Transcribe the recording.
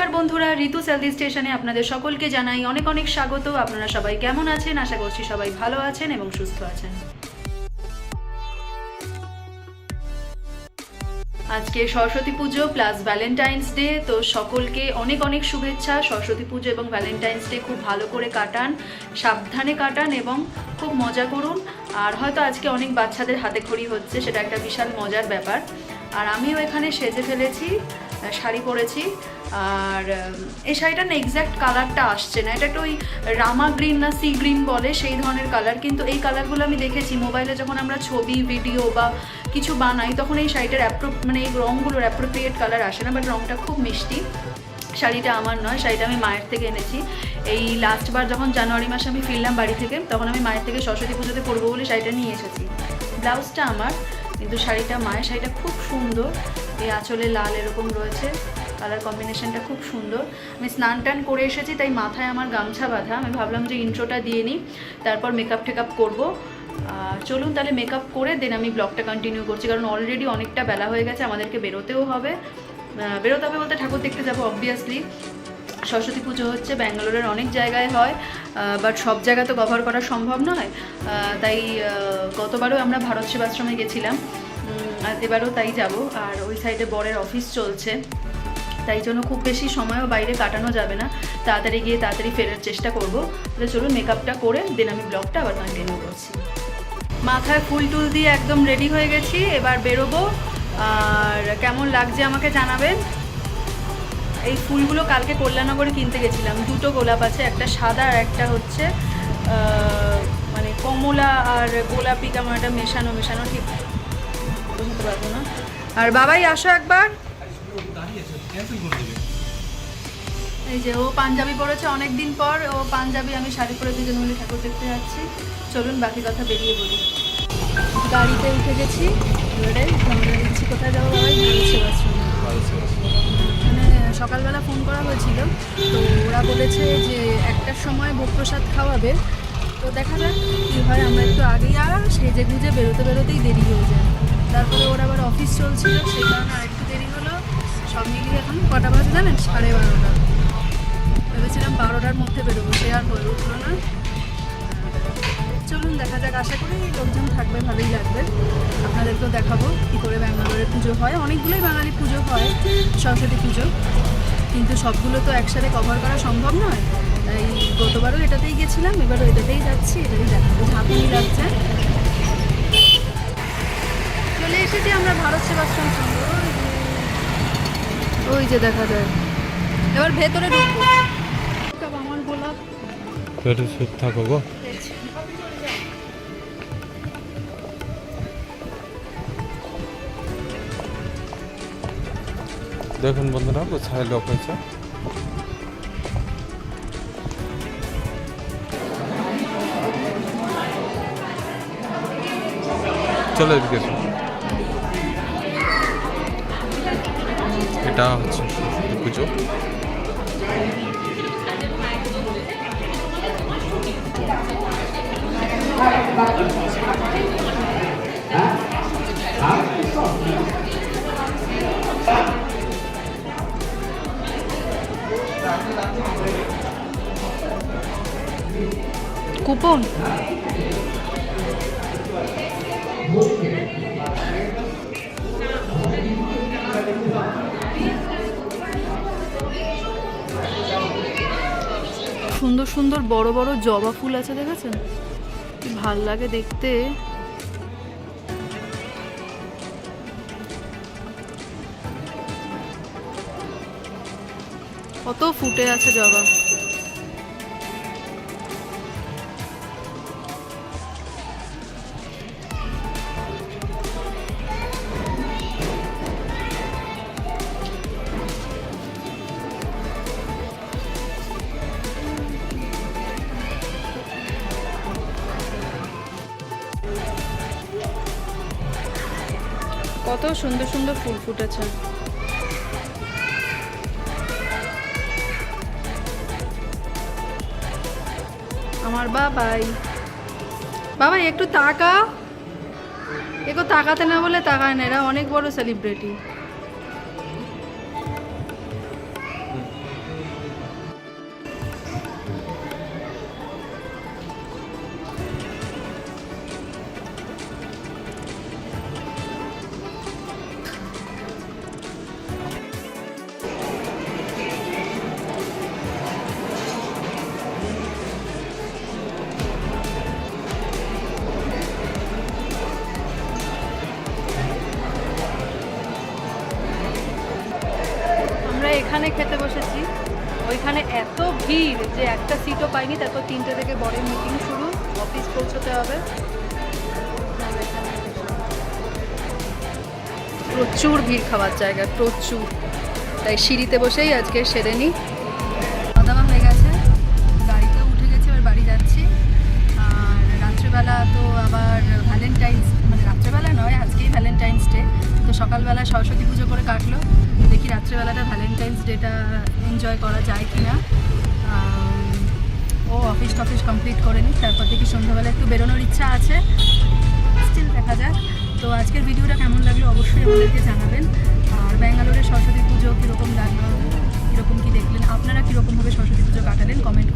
নমস্কার বন্ধুরা, ঋতু সেলদি স্টেশনে আপনাদের সকলকে জানাই অনেক অনেক স্বাগত। আপনারা সবাই কেমন আছেন? আশা করছি সবাই ভালো আছেন এবং সুস্থ আছেন। আজকে সরস্বতী পুজো প্লাস ভ্যালেন্টাইন্স ডে তো সকলকে অনেক অনেক শুভেচ্ছা। সরস্বতী পুজো এবং ভ্যালেন্টাইন্স ডে খুব ভালো করে কাটান, সাবধানে কাটান এবং খুব মজা করুন। আর হয়তো আজকে অনেক বাচ্চাদের হাতে খড়ি হচ্ছে, সেটা একটা বিশাল মজার ব্যাপার। আর আমিও এখানে সেজে ফেলেছি। শাড়ি পরেছি। আর এই শাড়িটার না এক্স্যাক্ট কালারটা আসছে না। এটা একটা ওই রামা গ্রিন না সি গ্রিন বলে, সেই ধরনের কালার কিন্তু এই কালারগুলো আমি দেখেছি মোবাইলে যখন আমরা ছবি ভিডিও বা কিছু বানাই, তখন এই শাড়িটার অ্যাপ্রো মানে এই রঙগুলোর অ্যাপ্রোপ্রিয়েট কালার আসে না বাট রঙটা খুব মিষ্টি। শাড়িটা আমার নয়, শাড়িটা আমি মায়ের থেকে এনেছি। এই লাস্টবার যখন জানুয়ারি মাসে আমি ফিরলাম বাড়ি থেকে, তখন আমি মায়ের থেকে সরস্বতী পুজোতে পরবো বলে শাড়িটা নিয়ে এসেছি। ব্লাউজটা আমার, কিন্তু শাড়িটা মায়ের, শাড়িটা খুব সুন্দর। এই আঁচলে লাল এরকম রয়েছে। কালার কম্বিনেশনটা খুব সুন্দর। আমি স্নান টান করে এসেছি, তাই মাথায় আমার গামছা বাঁধা। আমি ভাবলাম যে ইন্ট্রোটা দিয়ে নিই, তারপর মেকআপ টেকআপ করব। চলুন তাহলে মেকআপ করে দেন আমি ব্লগটা কন্টিনিউ করছি, কারণ অলরেডি অনেকটা বেলা হয়ে গেছে, আমাদেরকে বেরোতেও হবে। বেরোতে হবে বলতে ঠাকুর দেখতে যাব অবভিয়াসলি সরস্বতী পুজো হচ্ছে, ব্যাঙ্গালোরের অনেক জায়গায় হয় বাট সব জায়গা তো কভার করা সম্ভব নয়। তাই গতবারও আমরা ভারত সেবাশ্রমে গেছিলাম। এবারও তাই যাব। আর ওই সাইডে বরের অফিস চলছে। তাই জন্য খুব বেশি সময়ও বাইরে কাটানো যাবে না। তাড়াতাড়ি গিয়ে তাড়াতাড়ি ফেরার চেষ্টা করব। তাহলে চলুন মেকআপটা করে দেন আমি ব্লগটা আবার কন্টিনিউ করছি। মাথায় ফুল টুল দিয়ে একদম রেডি হয়ে গেছি। এবার বেরোবো। আর কেমন লাগছে আমাকে জানাবেন? এই ফুলগুলো কালকে কল্যাণনগরে কিনতে গেছিলাম। দুটো গোলাপ আছে, একটা সাদা আর একটা হচ্ছে মানে কমলা আর গোলাপি কেমন একটা মেশানো মেশানো ঠিক বুঝতে পারব না। আর বাবাই, আসো একবার। এই যে, ও পাঞ্জাবি পরেছে অনেক দিন পর। ও পাঞ্জাবি, আমি শাড়ি পরে দুজন মিলে ঠাকুর দেখতে যাচ্ছি। চলুন, বাকি কথা বেরিয়ে বলি গাড়িতে উঠে গেছি। দিচ্ছি কোথায় যাব বাবাই মানে সকালবেলা ফোন করা হয়েছিল। তো ওরা বলেছে যে একটার সময় ভোগ প্রসাদ খাওয়াবে। তো দেখা যাক কী হয়। আমরা একটু আগেই, আর সেজে গুজে বেরোতে বেরোতেই দেরি হয়ে যায়। তারপরে ওর আবার অফিস চলছিল, সেই কারণে আর একটু দেরি হলো। সব মিলিয়ে এখন কটা বাজে জানেন? সাড়ে বারোটা। ভেবেছিলাম বারোটার মধ্যে বেরোবো, সে আর হয়ে উঠল না। চলুন, দেখা যাক। আশা করি লোকজন থাকবে, ভালোই লাগবে। আপনাদেরকেও দেখাবো কী করে ব্যাঙ্গালোরের পুজো হয়। অনেকগুলোই বাঙালি পুজো হয়, সরস্বতী পুজো। কিন্তু সবগুলো তো একসাথে কভার করা সম্ভব নয়। তাই গতবারও এটাতেই গেছিলাম, এবারও এটাতেই যাচ্ছি এটাই দেখাবো। ঝাঁকুনি লাগছে। এসেছি আমরা ভারত সেবাশ্রম সঙ্গ ওই যে দেখা যায়। এবার ভেতরে ঢুকবো। আমার গোলাপ। একটু চুপ থাকো গো। দেখুন বন্ধুরা কোথায় লোক হয়েছে। চলো এদিকে এসো। এটা হচ্ছে সরস্বতী পুজো কুপন সুন্দর বড় বড় জবা ফুল আছে দেখেছেন? কি ভালো লাগে দেখতে। কত ফুটে আছে জবা। কত সুন্দর সুন্দর ফুল ফুটেছে। আমার বাবাই। বাবা একটু তাকা একটু তাকাতে না বলে তাকায় না, এরা অনেক বড় সেলিব্রিটি ওইখানে খেতে বসেছি। ওইখানে এত ভিড় যে একটা সিটও পাইনি তারপর তিনটে থেকে বড়ের মিটিং শুরু। অফিস পৌঁছতে হবে। প্রচুর ভিড় খাওয়ার জায়গা, প্রচুর। তাই সিঁড়িতে বসেই আজকে সেরে নিই। দাওয়া হয়ে গেছে। গাড়িতেও উঠে গেছে, এবার বাড়ি যাচ্ছি। আর রাত্রেবেলা তো আবার সকালবেলা সরস্বতী পুজো করে কাটলো। দেখি রাত্রেবেলাটা ভ্যালেন্টাইন্স ডেটা এনজয় করা যায় কি না ও অফিস টফিস কমপ্লিট করে নিই তারপর দেখি সন্ধ্যাবেলা একটু বেরোনোর ইচ্ছা আছে। স্টিল দেখা যাক। তো আজকের ভিডিওটা কেমন লাগল অবশ্যই আমাদেরকে জানাবেন। আর ব্যাঙ্গালোরের সরস্বতী পুজো কীরকম লাগল, কীরকম কী দেখলেন, আপনারা কীরকমভাবে সরস্বতী পুজো কাটালেন কমেন্ট